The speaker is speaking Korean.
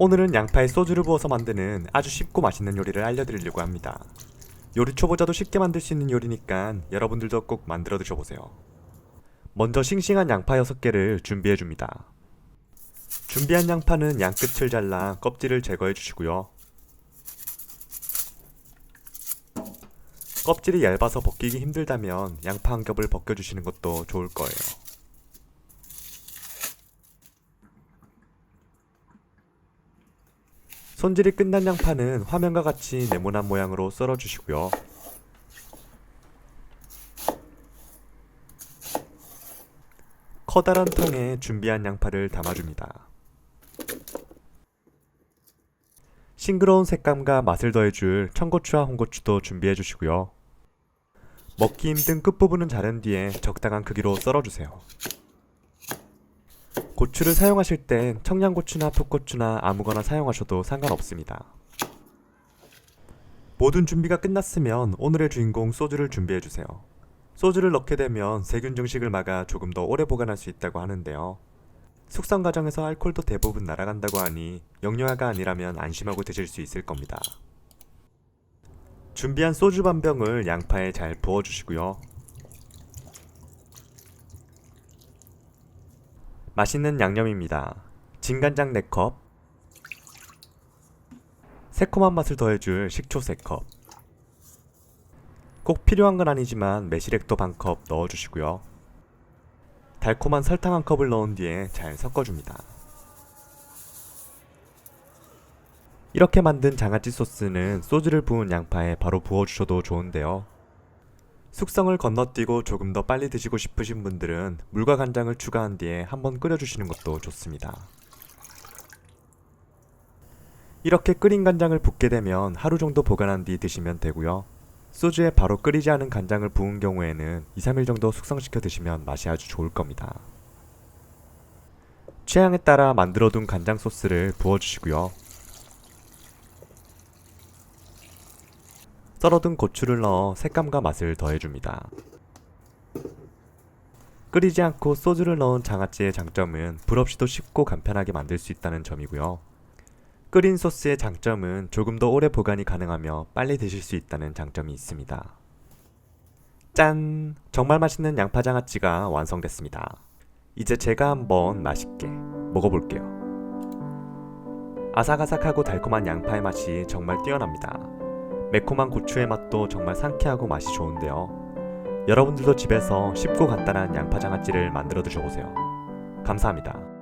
오늘은 양파에 소주를 부어서 만드는 아주 쉽고 맛있는 요리를 알려드리려고 합니다. 요리 초보자도 쉽게 만들 수 있는 요리니까 여러분들도 꼭 만들어 드셔보세요. 먼저 싱싱한 양파 6개를 준비해 줍니다. 준비한 양파는 양끝을 잘라 껍질을 제거해 주시고요. 껍질이 얇아서 벗기기 힘들다면 양파 한 겹을 벗겨주시는 것도 좋을 거예요. 손질이 끝난 양파는 화면과 같이 네모난 모양으로 썰어주시고요. 커다란 통에 준비한 양파를 담아줍니다. 싱그러운 색감과 맛을 더해줄 청고추와 홍고추도 준비해 주시고요. 먹기 힘든 끝부분은 자른 뒤에 적당한 크기로 썰어주세요. 고추를 사용하실 땐 청양고추나 풋고추나 아무거나 사용하셔도 상관없습니다. 모든 준비가 끝났으면 오늘의 주인공 소주를 준비해 주세요. 소주를 넣게 되면 세균 증식을 막아 조금 더 오래 보관할 수 있다고 하는데요. 숙성 과정에서 알코올도 대부분 날아간다고 하니 영양화가 아니라면 안심하고 드실 수 있을 겁니다. 준비한 소주 반 병을 양파에 잘 부어 주시고요. 맛있는 양념입니다. 진간장 4컵 새콤한 맛을 더해줄 식초 3컵 꼭 필요한 건 아니지만 매실액도 반컵 넣어주시고요. 달콤한 설탕 한 컵을 넣은 뒤에 잘 섞어줍니다. 이렇게 만든 장아찌 소스는 소주를 부은 양파에 바로 부어주셔도 좋은데요. 숙성을 건너뛰고 조금 더 빨리 드시고 싶으신 분들은 물과 간장을 추가한 뒤에 한번 끓여주시는 것도 좋습니다. 이렇게 끓인 간장을 붓게 되면 하루 정도 보관한 뒤 드시면 되고요. 소주에 바로 끓이지 않은 간장을 부은 경우에는 2, 3일 정도 숙성시켜 드시면 맛이 아주 좋을 겁니다. 취향에 따라 만들어둔 간장 소스를 부어주시고요. 썰어둔 고추를 넣어 색감과 맛을 더해줍니다. 끓이지 않고 소주를 넣은 장아찌의 장점은 불 없이도 쉽고 간편하게 만들 수 있다는 점이고요. 끓인 소스의 장점은 조금 더 오래 보관이 가능하며 빨리 드실 수 있다는 장점이 있습니다. 짠! 정말 맛있는 양파 장아찌가 완성됐습니다. 이제 제가 한번 맛있게 먹어볼게요. 아삭아삭하고 달콤한 양파의 맛이 정말 뛰어납니다. 매콤한 고추의 맛도 정말 상쾌하고 맛이 좋은데요. 여러분들도 집에서 쉽고 간단한 양파 장아찌를 만들어 드셔보세요. 감사합니다.